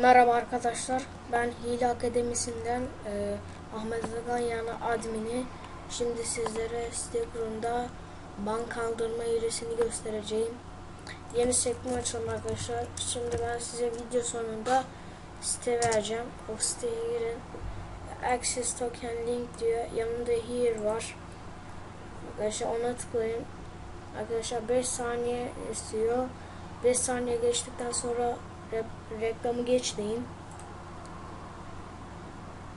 Merhaba arkadaşlar. Ben Hile Akademisi'nden e, Ahmet Zagan yani admini. Şimdi sizlere Stegroom'da bank kaldırma hilesini göstereceğim. Yeni sekme açalım arkadaşlar. Şimdi ben size video sonunda site vereceğim. O siteye girin. Access Token Link diyor. Yanında Here var. Arkadaşlar ona tıklayın. Arkadaşlar 5 saniye istiyor. 5 saniye geçtikten sonra re- reklamı geç deyin.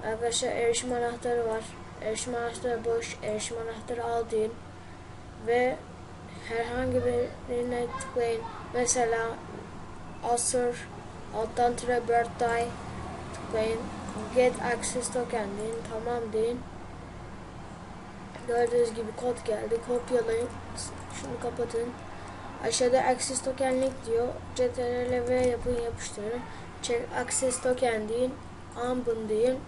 Arkadaşlar erişim anahtarı var. Erişim anahtarı boş. Erişim anahtarı al deyin. Ve herhangi birine tıklayın. Mesela Asır alttan tire birthday tıklayın. Get access token deyin. Tamam deyin. Gördüğünüz gibi kod geldi. Kopyalayın. Şunu kapatın. Aşağıda Access Token Link diyor. CTRL V yapın yapıştırın. Check Access Token deyin. Ambın deyin.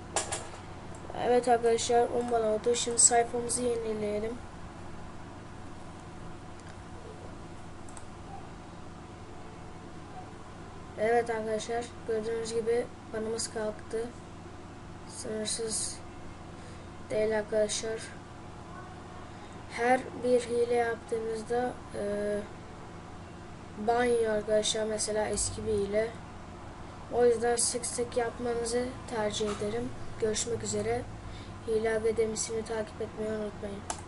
Evet arkadaşlar 10 bana oldu. Şimdi sayfamızı yenileyelim. Evet arkadaşlar gördüğünüz gibi banımız kalktı. Sınırsız değil arkadaşlar. Her bir hile yaptığınızda eee banyo arkadaşlar mesela eski bir hile. O yüzden sık sık yapmanızı tercih ederim. Görüşmek üzere. Hile Akademisi'ni takip etmeyi unutmayın.